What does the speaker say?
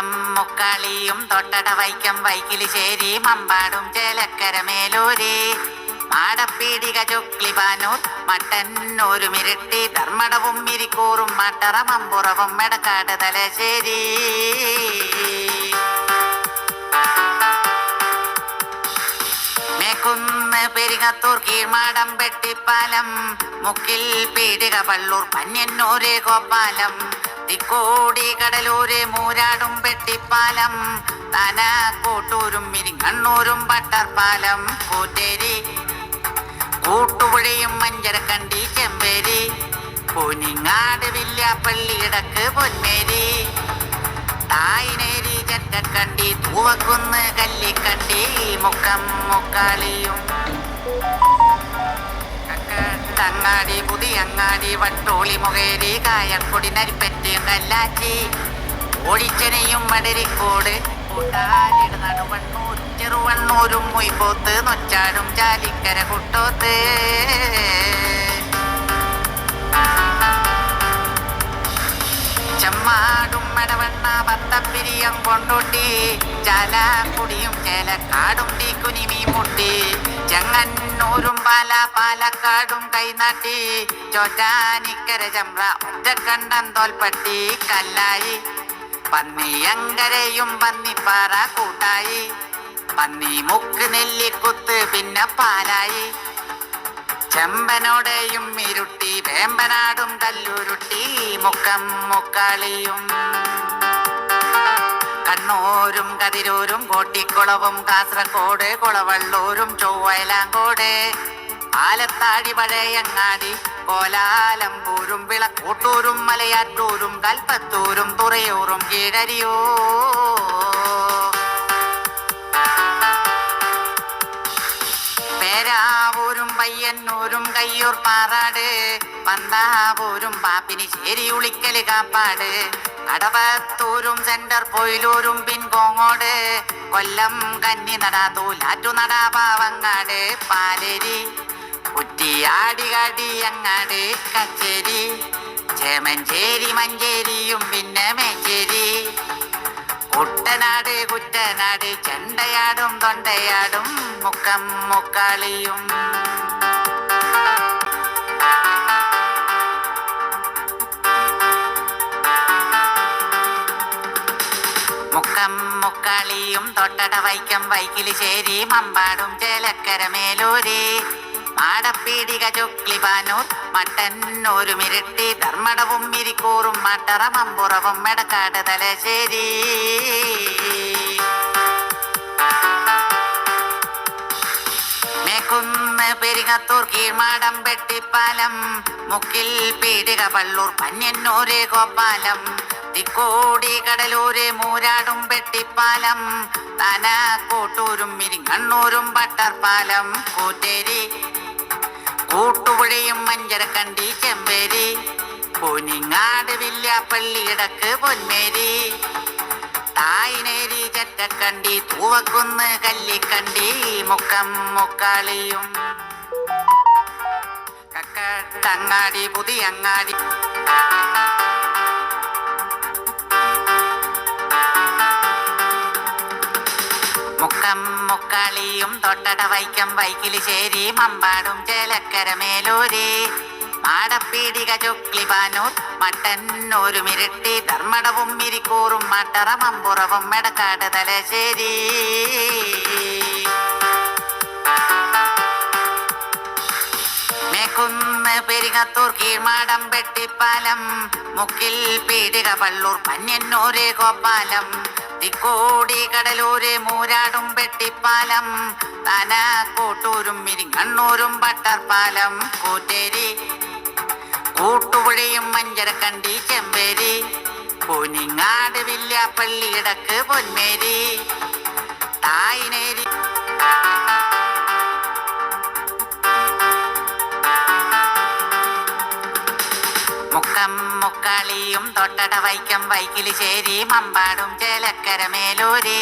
മുക്കം മുക്കാളിയും തൊട്ടട വൈക്കം വൈക്കിലിശ്ശേരി മമ്പാടും ചേലക്കര മേലൂരി. മാടപ്പീടിക ഒരു മിരട്ടി ധർമ്മടവും മിരിക്കൂറും മട്ടറ മമ്പുറവും മെടക്കാട് തലശ്ശേരി. മേക്കുന്ന് പെരിങ്ങത്തൂർ കീഴ്മാടം വെട്ടിപ്പാലം മുക്കിൽ പീടിക പള്ളൂർ പന്യന്നൂര് ഗോപാലം. തിക്കോടി കടലൂര് മൂരാടും വെട്ടിപ്പാലം തന കൂട്ടൂരും മിരിങ്ങണ്ണൂരും പട്ടർപ്പാലം കൂറ്റേരി കൂട്ടുപുഴയും മഞ്ചരക്കണ്ടി ചെമ്പേരി. കുനിങ്ങാട് വില്യാപ്പള്ളി ഇടയ്ക്ക് പൊന്മേരി. തായിനേരി ചെറ്റക്കണ്ടി തൂവക്കുന്ന് കല്ലിക്കണ്ടി മുക്കം മുക്കാളിയും തങ്ങാടി പുതിയങ്ങാടി വട്ടോളി മുഖേരി കായക്കൊടി നരിപ്പറ്റയും കല്ലാച്ചി. ഓടിച്ചനെയും മടരിക്കോട് ചെറുവണ്ണൂരും മൊയ്പോത്ത് നൊച്ചാടും ചാലിക്കര കുട്ടോത്ത്. ചെമ്മാടും മടവണ്ണ പത്തപ്പിരിയം കൊണ്ടോട്ടി. ചാലാക്കുടിയും ചേലക്കാടും തീക്കുനിമി മുട്ടി. ചെങ്ങന്നൂരും പാല പാലക്കാടും കൈനാട്ടി. ചോറ്റാനിക്കര ചമ്ര ഒറ്റക്കണ്ടം തോൽപ്പട്ടി കല്ലായി പന്നിയങ്കരയും പന്നിപ്പാറ കൂട്ടായി. പന്നി മുക്ക് നെല്ലിക്കുത്ത് പിന്നെ പാലായി. ചെമ്പനോടെയും ഇരുട്ടി വേമ്പനാടും കല്ലുരുട്ടി മുക്കം മുക്കാളിയും. കണ്ണൂരും കതിരൂരും കോട്ടിക്കുളവും കാസർഗോഡ് കുളവള്ളൂരും ചൊവ്വയലാങ്കോട്. ആലത്താടി പഴയങ്ങാടി കോലാലമ്പൂരും വിളക്കൂട്ടൂരും മലയാറ്റൂരും കൽപ്പത്തൂരും തുറയൂറും കീഴരിയോ. പേരാവൂരും പയ്യന്നൂരും കയ്യൂർ പാറാട് പന്താവൂരും പാപ്പിനിശ്ശേരി ഉളിക്കൽ കാപ്പാട് കടവത്തൂരും സെന്റർ പൊയിലൂരും പിൻകോങ്ങോട് കൊല്ലം കന്നി നടാത്തൂലാറ്റു നടാ പാവങ്ങാട് പാലേരി കുറ്റിയാടികാടി അങ്ങാട് കച്ചേരി. ചേമഞ്ചേരി മഞ്ചേരിയും പിന്നെ മേച്ചേരി. കുട്ടനാട് കുറ്റനാട് ചെണ്ടയാടും തൊണ്ടയാടും മുക്കം മുക്കാളിയും. മുക്കം മുക്കാളിയും തൊട്ടട വൈക്കം വൈക്കിലിശ്ശേരി മമ്പാടും ചേലക്കര മേലൂരി. മാടപ്പീടിക ചുക്ലിപാനൂർ മട്ടന്നൂരു മിരട്ടി ധർമ്മടവും മിരിക്കൂറും മട്ടറ മമ്പുറവും മെടക്കാട് തലശ്ശേരി. മേക്കുന്ന് പെരിങ്ങത്തൂർ കീഴ്മാടം വെട്ടിപ്പാലം മുക്കിൽ പീടിക പള്ളൂർ പന്യന്നൂര് ഗോപാലം തിക്കോടി കടലൂര് മൂരാടും വെട്ടിപ്പാലം തന കോട്ടൂരും മിരിങ്ങണ്ണൂരും പട്ടർപ്പാലം കൂറ്റേരി കൂട്ടുപുഴയും മഞ്ചരക്കണ്ടി ചെമ്പേരി. പൂനിങ്ങാട് വില്യാപ്പള്ളി ഇടയ്ക്ക് പൊന്മേരി. തായിനേരി ചറ്റക്കണ്ടി തൂവക്കുന്ന് കല്ലിക്കണ്ടി മുക്കം മുക്കാളിയും. കക്കട്ടങ്ങാടി പുതിയങ്ങാടി. മുക്കം മുക്കാളിയും തൊട്ടട വൈക്കം വൈക്കിലിശ്ശേരി മമ്പാടും ചേലക്കര മേലൂരി. മാടപ്പീടിക ചുക്ലിപാനൂർ ഒരു മിരട്ടി ധർമ്മടവും മിരിക്കൂറും മട്ടറ മമ്പുറവും മെടക്കാട് തലശ്ശേരി. മേക്കുന്ന് പെരിങ്ങത്തൂർ കീഴ്മാടം വെട്ടിപ്പാലം മുക്കിൽ പീടിക പള്ളൂർ പന്യന്നൂര് കോപ്പാലം തിക്കോടി കടലൂര് മൂരാടും വെട്ടിപ്പാലം തന കൂട്ടൂരും മിരിങ്ങണ്ണൂരും പട്ടർപ്പാലം. കൂറ്റേരി കൂട്ടുപുഴയും മഞ്ചരക്കണ്ടി ചെമ്പേരി. പൂനിങ്ങാട് വില്യാപ്പള്ളി ഇടയ്ക്ക് പൊന്മേരി. മുക്കം മുക്കാളിയും തൊട്ടട വൈക്കം വൈക്കിലിശ്ശേരി മമ്പാടും ചേലക്കര മേലൂരി